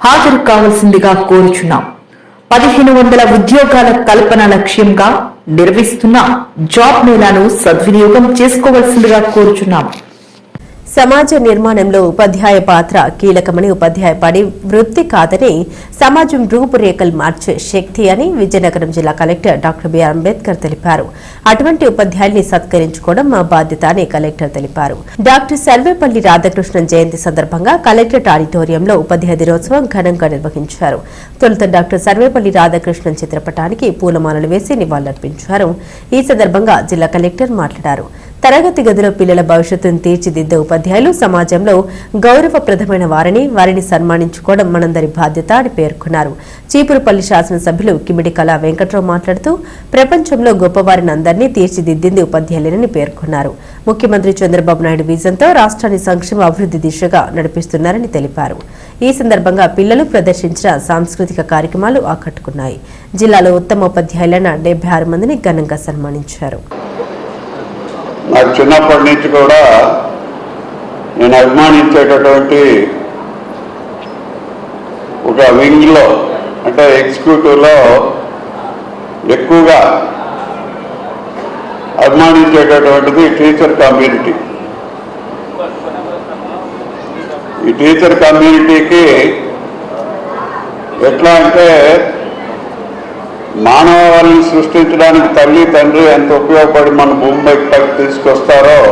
హాజరు కావాల్సిందిగా కోరుచున్నాం. పదిహేను వందల ఉద్యోగాల కల్పన లక్ష్యంగా నిర్వహిస్తున్న జాబ్ మేళాను సద్వినియోగం చేసుకోవాల్సిందిగా కోరుచున్నాం. సమాజ నిర్మాణంలో ఉపాధ్యాయ పాత్ర కీలకమని ఉపాధ్యాయ పని వృత్తి కాదని సమాజం రూపురేఖలు మార్చే శక్తి అని విజయనగరం జిల్లా కలెక్టర్ డాక్టర్ బిఆర్ అంబేద్కర్ తెలిపారు. అటువంటి ఉపాధ్యాయుల్ని సత్కరించుకోవడం మా బాధ్యత అని కలెక్టర్ తెలిపారు. డాక్టర్ సర్వేపల్లి రాధాకృష్ణన్ జయంతి సందర్భంగా కలెక్టరేట్ ఆడిటోరియంలో ఉపాధ్యాయ దినోత్సవం ఘనంగా నిర్వహించారు. తొలుత డాక్టర్ సర్వేపల్లి రాధాకృష్ణన్ చిత్రపటానికి పూలమాలలు వేసి నివాళులర్పించారు. ఈ సందర్భంగా జిల్లా కలెక్టర్ మాట్లాడారు. తరగతి గదిలో పిల్లల భవిష్యత్తును తీర్చిదిద్దే ఉపాధ్యాయులు సమాజంలో గౌరవప్రదమైన వారిని వారిని సన్మానించుకోవడం మనందరి బాధ్యత అని పేర్కొన్నారు. చీపురుపల్లి శాసనసభ్యులు కిమిడి కళా వెంకట్రావు మాట్లాడుతూ ప్రపంచంలో గొప్పవారిని అందరినీ తీర్చిదిద్దింది ఉపాధ్యాయులని పేర్కొన్నారు. ముఖ్యమంత్రి చంద్రబాబు నాయుడు విజన్తో రాష్ట్రాన్ని సంక్షేమ అభివృద్ధి దిశగా నడిపిస్తున్నారని తెలిపారు. ఈ సందర్భంగా పిల్లలు ప్రదర్శించిన సాంస్కృతిక కార్యక్రమాలు ఆకట్టుకున్నాయి. జిల్లాలో ఉత్తమ ఉపాధ్యాయులైన డెబ్బై ఆరు మందిని ఘనంగా సన్మానించారు. నాకు చిన్నప్పటి నుంచి కూడా నేను అభిమానించేటటువంటి ఒక వింగ్లో అంటే ఎగ్జిక్యూటివ్లో ఎక్కువగా అభిమానించేటటువంటిది టీచర్ కమ్యూనిటీ. ఈ టీచర్ కమ్యూనిటీకి ఎట్లా అంటే మానవాళిని సృష్టించడానికి తల్లి తండ్రి ఎంత ఉపయోగపడి మన భూమి పైకి తీసుకొస్తారో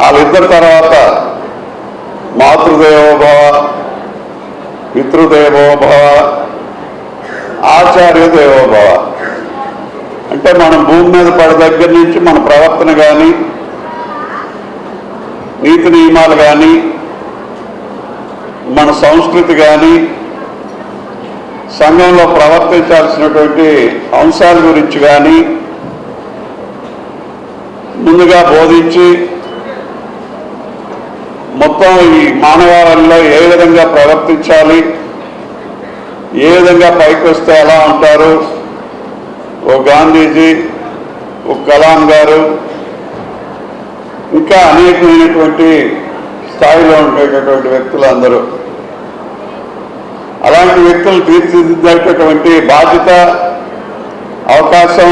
వాళ్ళిద్దరి తర్వాత మాతృదేవోభవ పితృదేవోభవ ఆచార్య దేవోభవ అంటే మనం భూమి మీద పడి దగ్గర నుంచి మన ప్రవర్తన కానీ నీతి నియమాలు కానీ మన సంస్కృతి కానీ సంఘంలో ప్రవర్తించాల్సినటువంటి అంశాల గురించి కానీ ముందుగా బోధించి మొత్తం ఈ మానవాళిలో ఏ విధంగా ప్రవర్తించాలి ఏ విధంగా పైకి వస్తే ఎలా ఉంటారు ఓ గాంధీజీ ఓ కలాం గారు ఇంకా అనేకమైనటువంటి స్థాయిలో ఉండేటటువంటి వ్యక్తులు అందరూ అలాంటి వ్యక్తులు తీర్చిదిద్దేటటువంటి బాధ్యత అవకాశం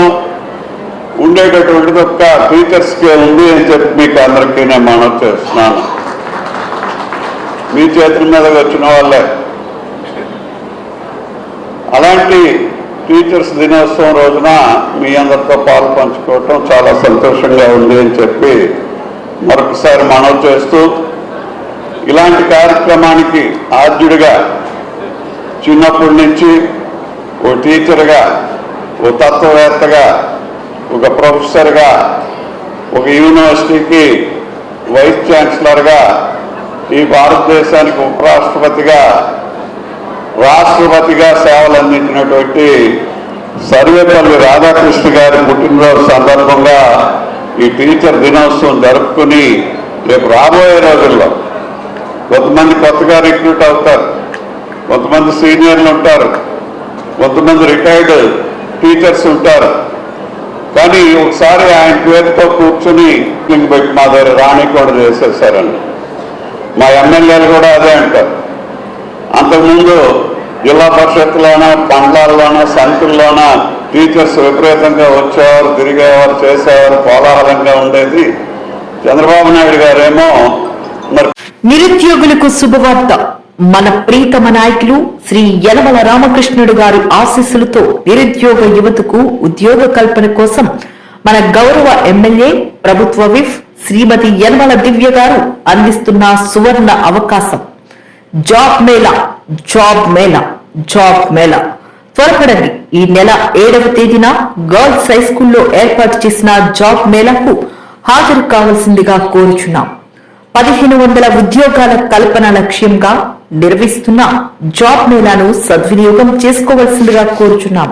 ఉండేటటువంటిది ఒక టీచర్స్కి ఉంది అని చెప్పి మీకు అందరికీ నేను మనం చేస్తున్నాను మీ చేతుల మీద వచ్చిన వాళ్ళే. అలాంటి టీచర్స్ దినోత్సవం రోజున మీ అందరితో పాలు పంచుకోవటం చాలా సంతోషంగా ఉంది అని చెప్పి మరొకసారి మనం చేస్తూ ఇలాంటి కార్యక్రమానికి ఆద్యుడిగా చిన్నప్పటి నుంచి ఓ టీచర్గా ఓ తత్వవేత్తగా ఒక ప్రొఫెసర్గా ఒక యూనివర్సిటీకి వైస్ ఛాన్సలర్గా ఈ భారతదేశానికి ఉపరాష్ట్రపతిగా రాష్ట్రపతిగా సేవలు అందించినటువంటి సర్వేపల్లి రాధాకృష్ణ గారి పుట్టినరోజు సందర్భంగా ఈ టీచర్ దినోత్సవం జరుపుకుని రేపు రాబోయే రోజుల్లో కొంతమంది కొత్తగా రిక్రూట్ అవుతారు. కొంతమంది సీనియర్లు ఉంటారు కొంతమంది రిటైర్డ్ టీచర్స్ ఉంటారు. కానీ ఒకసారి ఆయన పేరుతో కూర్చుని కింగ్ పెట్టి మా దగ్గర రాణి కూడా చేసేసారండి మా ఎమ్మెల్యేలు కూడా అదే అంటారు. అంతకుముందు జిల్లా పరిషత్లోన పండ్లాల్లోనో సంతుల్లోన టీచర్స్ విపరీతంగా వచ్చేవారు తిరిగేవారు చేసేవారు కోలాహలంగా ఉండేది. చంద్రబాబు నాయుడు గారేమో మరి నిరుద్యోగులకు శుభవార్త. మన ప్రీతమ నాయకులు శ్రీ యనమల రామకృష్ణుడు గారి ఆశీస్సులతో నిరుద్యోగ యువతకు ఉద్యోగ కల్పన కోసం మన గౌరవ ఎమ్మెల్యే ప్రభుత్వ విఫ్ శ్రీమతి యనమల దివ్య గారు అందిస్తున్న సువర్ణ అవకాశం. Job mela job mela job mela. త్వరపడండి. ఈ నెల ఏడవ తేదీన గర్ల్స్ హై స్కూల్లో ఏర్పాటు చేసిన జాబ్ మేళాకు హాజరు కావాల్సిందిగా కోరుచున్నాం. పదిహేను వందల ఉద్యోగాల కల్పన లక్ష్యంగా నిర్వహిస్తున్న జాబ్ మేళాను సద్వినియోగం చేసుకోవాల్సిందిగా కోరుచున్నాం.